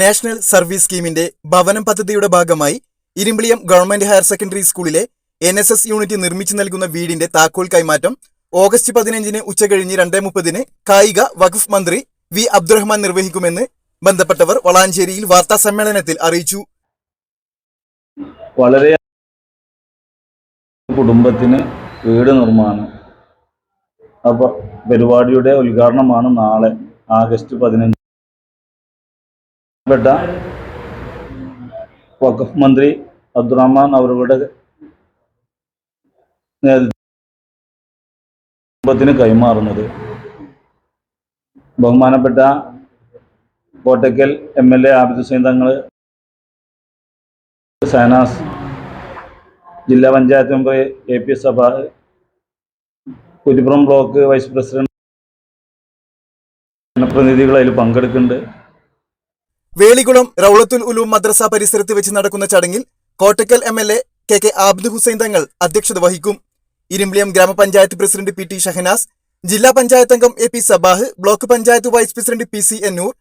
National service സ്കീമിന്റെ ഭവനം പദ്ധതിയുടെ ഭാഗമായി ഇരുമ്പിളിയം ഗവൺമെന്റ് ഹയർ സെക്കൻഡറി സ്കൂളിലെ എൻ എസ് എസ് യൂണിറ്റ് നിർമ്മിച്ചു നൽകുന്ന വീടിന്റെ താക്കോൽ കൈമാറ്റം ഓഗസ്റ്റ് പതിനഞ്ചിന് ഉച്ചകഴിഞ്ഞ് രണ്ടേ മുപ്പതിന് കായിക വഖഫ് മന്ത്രി വി അബ്ദുറഹ്മാൻ നിർവഹിക്കുമെന്ന് ബന്ധപ്പെട്ടവർ വളാഞ്ചേരിയിൽ വാർത്താ സമ്മേളനത്തിൽ അറിയിച്ചു. വളരെ കുടുംബത്തിന് വീട് നിർമ്മാണം. അപ്പോൾ പരിപാടിയുടെ ഉദ്ഘാടനമാണ് നാളെ ആഗസ്റ്റ് പതിനഞ്ച്. പ്പെട്ട വഖഫ് മന്ത്രി അബ്ദുറഹ്മാൻ അവരുടെ നേതൃത്വത്തിന് കൈമാറുന്നത്. ബഹുമാനപ്പെട്ട Kottakkal M L A Abid Hussain Thangal Zainas ജില്ലാ പഞ്ചായത്ത് മെമ്പർ എ പി സഭ കുറ്റിപ്പുറം ബ്ലോക്ക് വൈസ് പ്രസിഡന്റ് ജനപ്രതിനിധികൾ അതിൽ പങ്കെടുക്കുന്നുണ്ട്. വേളികുളം റൌളത്തുൽ ഉലൂം മദ്രസ പരിസരത്ത് വെച്ച് നടക്കുന്ന ചടങ്ങിൽ Kottakkal M L A K K Abdu Hussain Thangal അധ്യക്ഷത വഹിക്കും. ഇരുമ്പിളിയം ഗ്രാമപഞ്ചായത്ത് പ്രസിഡന്റ് പി ടി ഷഹനാസ് ജില്ലാ പഞ്ചായത്ത് അംഗം A P Sabah block panchayat vice president P C Ennur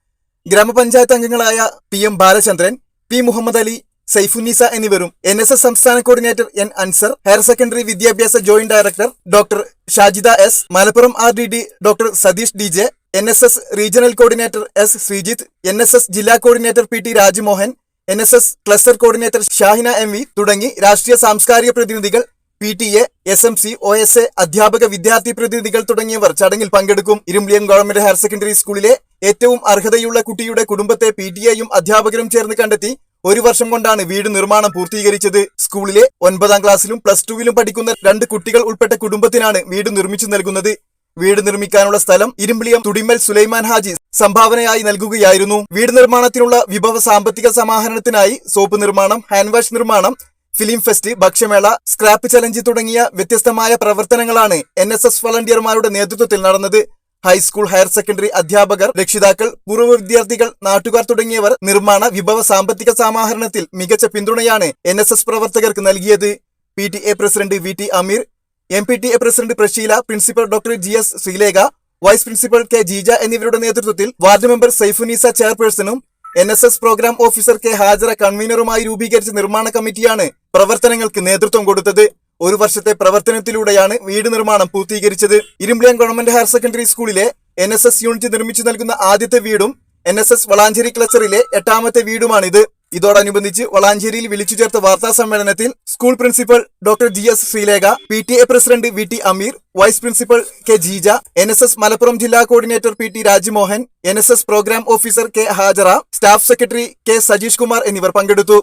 ഗ്രാമപഞ്ചായത്ത് അംഗങ്ങളായ P M Balachandran P Muhammad Ali Saifunnisa എന്നിവരും എൻ എസ് എസ് സംസ്ഥാന coordinator N Ansar higher secondary വിദ്യാഭ്യാസ joint director doctor Shajida S Malappuram R D D doctor Satheesh D J N S S regional coordinator S Sreejith N S S ജില്ലാ coordinator P T Rajmohan N S S cluster coordinator Shahina M V തുടങ്ങി രാഷ്ട്രീയ സാംസ്കാരിക പ്രതിനിധികൾ P T A S M C O S A അധ്യാപക വിദ്യാർത്ഥി പ്രതിനിധികൾ തുടങ്ങിയവർ ചടങ്ങിൽ പങ്കെടുക്കും. ഇരുമ്പിളിയം ഗവൺമെന്റ് ഹയർ സെക്കൻഡറി സ്കൂളിലെ ഏറ്റവും അർഹതയുള്ള കുട്ടിയുടെ കുടുംബത്തെ പി ടി എയും അധ്യാപകരും ചേർന്ന് കണ്ടെത്തി. ഒരു വർഷം കൊണ്ടാണ് വീട് നിർമ്മാണം പൂർത്തീകരിച്ചത്. സ്കൂളിലെ ഒൻപതാം ക്ലാസ്സിലും പ്ലസ് ടുവിലും പഠിക്കുന്ന രണ്ട് കുട്ടികൾ ഉൾപ്പെട്ട കുടുംബത്തിനാണ് വീട് നിർമ്മിച്ചു നൽകുന്നത്. വീട് നിർമ്മിക്കാനുള്ള സ്ഥലം ഇരുമ്പിളിയം തുടിമൽ സുലൈമാൻ ഹാജി സംഭാവനയായി നൽകുകയായിരുന്നു. വീട് നിർമ്മാണത്തിനുള്ള വിഭവ സാമ്പത്തിക സമാഹരണത്തിനായി സോപ്പ് നിർമ്മാണം ഹാൻഡ് വാഷ് നിർമ്മാണം ഫിലിം ഫെസ്റ്റ് ഭക്ഷ്യമേള സ്ക്രാപ്പ് ചലഞ്ച് തുടങ്ങിയ വ്യത്യസ്തമായ പ്രവർത്തനങ്ങളാണ് എൻ എസ് എസ് വളണ്ടിയർമാരുടെ നേതൃത്വത്തിൽ നടന്നത്. ഹൈസ്കൂൾ ഹയർ സെക്കൻഡറി അധ്യാപകർ രക്ഷിതാക്കൾ പൂർവ വിദ്യാർത്ഥികൾ നാട്ടുകാർ തുടങ്ങിയവർ നിർമ്മാണ വിഭവ സാമ്പത്തിക സമാഹരണത്തിൽ മികച്ച പിന്തുണയാണ് എൻ പ്രവർത്തകർക്ക് നൽകിയത്. P president V Ameer M P T A president Prasheela principal doctor G S Sreelekha vice principal K Jeeja എന്നിവരുടെ നേതൃത്വത്തിൽ ward member Saifunnisa ചെയർപേഴ്സണും N S S programme officer K Hajara കൺവീനറുമായി രൂപീകരിച്ച നിർമ്മാണ കമ്മിറ്റിയാണ് പ്രവർത്തനങ്ങൾക്ക് നേതൃത്വം കൊടുത്തത്. ഒരു വർഷത്തെ പ്രവർത്തനത്തിലൂടെയാണ് വീട് നിർമ്മാണം പൂർത്തീകരിച്ചത്. ഇരുമ്പ്ലിയം ഗവൺമെന്റ് ഹയർ സെക്കൻഡറി സ്കൂളിലെ എൻ എസ് എസ് യൂണിറ്റ് നിർമ്മിച്ചു നൽകുന്ന ആദ്യത്തെ വീടും എൻ എസ് എസ് വളാഞ്ചേരി ക്ലസ്റ്ററിലെ എട്ടാമത്തെ വീടുമാണിത്. ഇതോടനുബന്ധിച്ച് വളാഞ്ചേരിയിൽ വിളിച്ചു ചേർത്ത വാർത്താ സമ്മേളനത്തിൽ school principal doctor G S Sreelekha P T A president V T Ameer vice principal K Jeeja N S S Malappuram ജില്ലാ coordinator P T Rajmohan N S S programme officer K Hajara staff secretary K Sajeesh Kumar എന്നിവർ പങ്കെടുത്തു.